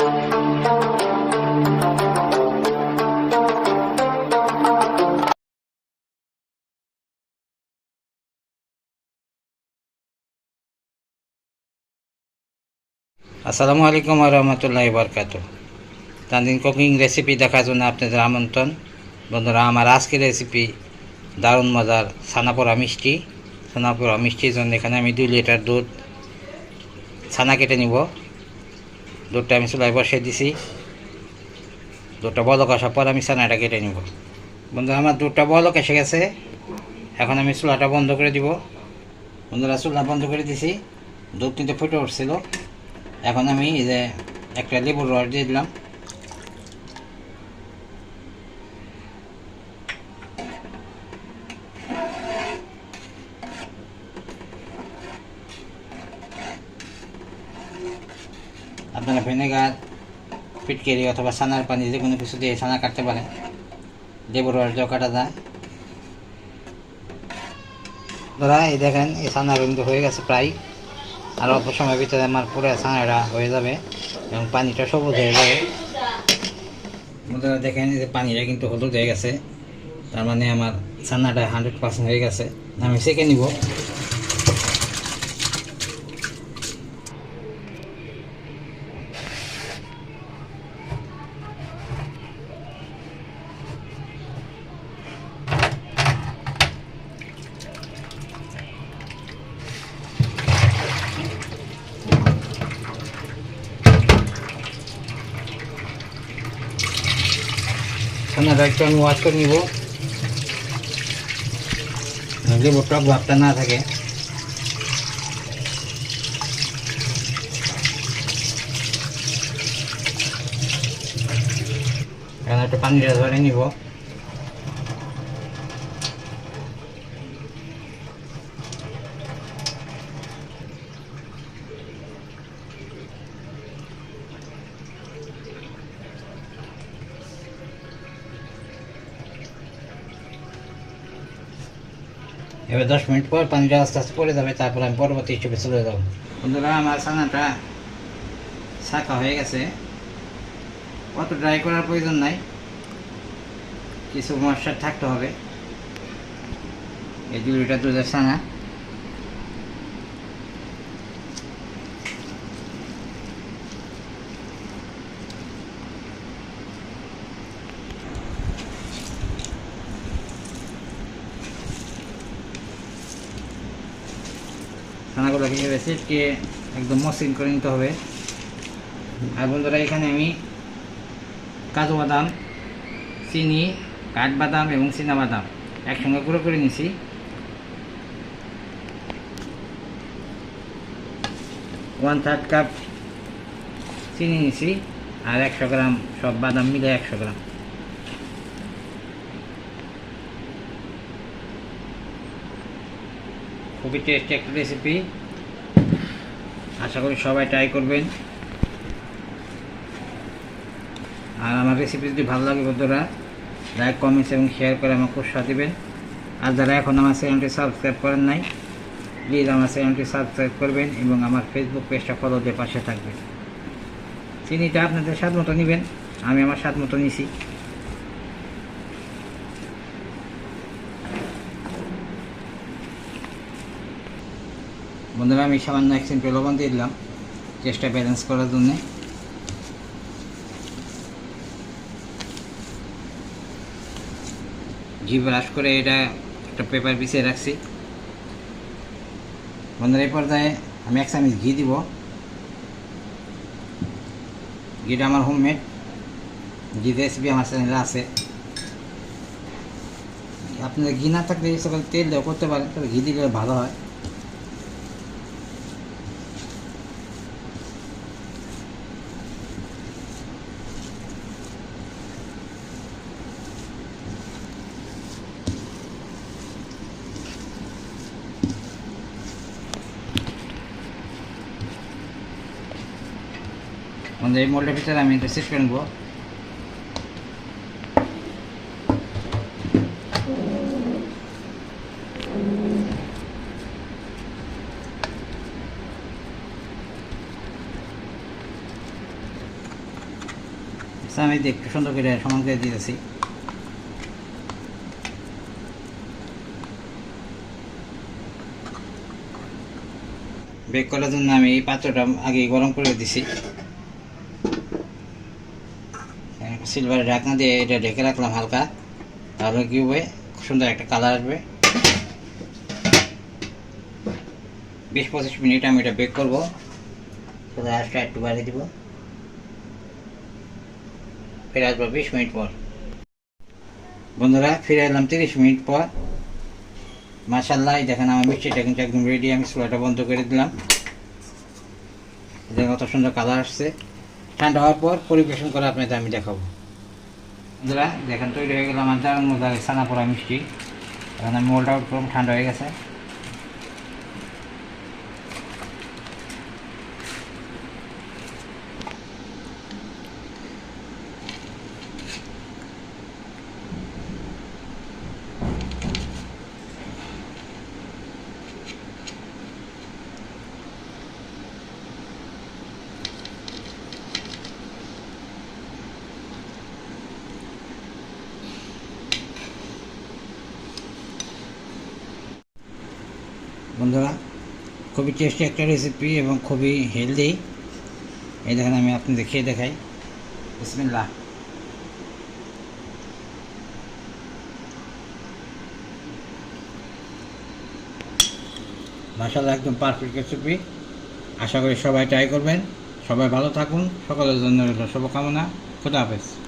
আসসালামু আলাইকুম রহমতুল্লাহ বরকাত তানদিন কুকিং রেসিপি দেখার জন্য আপনাদের আমন্ত্রণ। বন্ধুরা, আমার আজকের রেসিপি দারুণ মজার ছানাপোড়া মিষ্টি। ছানাপোড়া মিষ্টির জন্য এখানে আমি দুই লিটার দুধ, ছানা কেটে নিব। দুধটা আমি চুলায় বসিয়ে দিছি। দুধটা বলক আসার পর আমি ছানাটা কেটে নিব। বন্ধুরা, আমার দুধটা বলক এসে গেছে। এখন আমি চুলাটা বন্ধ করে দিব। বন্ধুরা চুলা বন্ধ করে দিছি। দুধ কিন্তু ফুটে উঠছিল। এখন আমি এই যে একটা লেবুর রস দিয়ে দিলাম। আপনারা ভিনেগার ফিটকেরি অথবা ছানার পানি যে কোনো কিছু দিয়ে ছানা কাটতে পারেন। লেবুর রস কাটা যায়। ধরা এই দেখেন, এই ছানা কিন্তু হয়ে গেছে প্রায়। আর অল্প সময়ের ভিতরে আমার পুরো ছানাটা হয়ে যাবে এবং পানিটা সবুজ হয়ে যাবে। বন্ধুরা, দেখেন যে পানিটা কিন্তু হলুদ হয়ে গেছে। তার মানে আমার ছানাটা হান্ড্রেড পার্সেন্ট হয়ে গেছে। আমি সেকে নিব। ছানাটা একটু আমি ওয়াশ করে নিব। লেবুর টক ভাবটা না থাকে। এখন একটা পানিটা ধরে নিব। এবার দশ মিনিট পর পানিটা আস্তে আস্তে পড়ে যাবে, তারপর আমি পরবর্তী হিসেবে চলে যাব। বন্ধুরা, আমার ছানাটা শাখা হয়ে গেছে। অত ড্রাই করার প্রয়োজন নাই। কিছু মশলা থাকতে হবে। এই দু লিটার দুধের ছানা। ছানাগুলোকে এভাবে সেটকে একদম মসৃণ করে নিতে হবে। আর বন্ধুরা, এখানে আমি কাজু বাদাম, চিনি, কাঠবাদাম এবং বাদাম একসঙ্গে গুঁড়ো করে নিছি ওয়ান থার্ড কাপ চিনি নিছি আর একশো গ্রাম সব বাদাম মিলে একশো গ্রাম। খুবই টেস্টি একটা রেসিপি আশা করি সবাই ট্রাই করবেন। আর আমার রেসিপি যদি ভালো লাগে বন্ধুরা লাইক কমেন্টস এবং শেয়ার করে আমাকে উৎসাহ দেবেন। আর যারা এখন আমার চ্যানেলটি সাবস্ক্রাইব করেন নাই প্লিজ আমার চ্যানেলটি সাবস্ক্রাইব করবেন এবং আমার ফেসবুক পেজটা ফলো দিয়ে পাশে থাকবেন। চিনিটা আপনাদের স্বাদ মতো নেবেন, আমি আমার স্বাদ মতো নিছি। বন্ধুরা, আমি সামান্য এক সেন্ট লবণ দিয়ে দিলাম চেষ্টা ব্যালেন্স করার জন্যে। ঘি ব্রাশ করে এটা একটা পেপার পিছিয়ে রাখছি। বন্ধুরা, এই পর্যায়ে আমি এক চামচ ঘি দিব। ঘিটা আমার হোমমেড ঘি রেসিপি আমার চ্যানেলে আছে। আপনাদের ঘি না থাকলে সকল তেল দেওয়া করতে পারেন, তবে ঘি দিলে ভালো হয়। আমাদের এই মোল্ডের ভিতরে আমি এটা সেট করে আচ্ছা, আমি একটু সুন্দর করে সমান করে দিয়েছি বেক করার জন্য আমি এই পাত্রটা আগে গরম করে দিছি। সিলভারের ঢাকনা দিয়ে এটা ঢেকে রাখলাম হালকা। তাহলে কি হবে? সুন্দর একটা কালার আসবে। বিশ পঁচিশ মিনিট আমি এটা বেক করব। আজটা একটু বাড়িয়ে দিব। ফিরে আসব বিশ মিনিট পর। বন্ধুরা, ফিরে এলাম তিরিশ মিনিট পর। মাসাল্লাহ দেখেন আমার মিষ্টিটা কিন্তু একদম রেডি আমি চুলাটা বন্ধ করে দিলাম। কত সুন্দর কালার আসছে। ঠান্ডা হওয়ার পর পরিবেশন করে আপনাদের আমি দেখাবো। দাদা দেখেন তৈরি হয়ে গেল আমার দারুণ মজার ছানা পোড়া মিষ্টি। এখন আমি মোল্ড আউট করলাম ঠান্ডা হয়ে গেছে। বন্ধুরা, খুবই টেস্টি একটা রেসিপি এবং খুবই হেলদি এই দেখেন, আমি আপনাদের খেয়ে দেখাই। বিসমিল্লাহ। মাসাল্লাহ একদম পারফেক্ট রেসিপি আশা করি সবাই ট্রাই করবেন। সবাই ভালো থাকুন। সকলের জন্য রইল শুভকামনা। খুদা হাফেজ।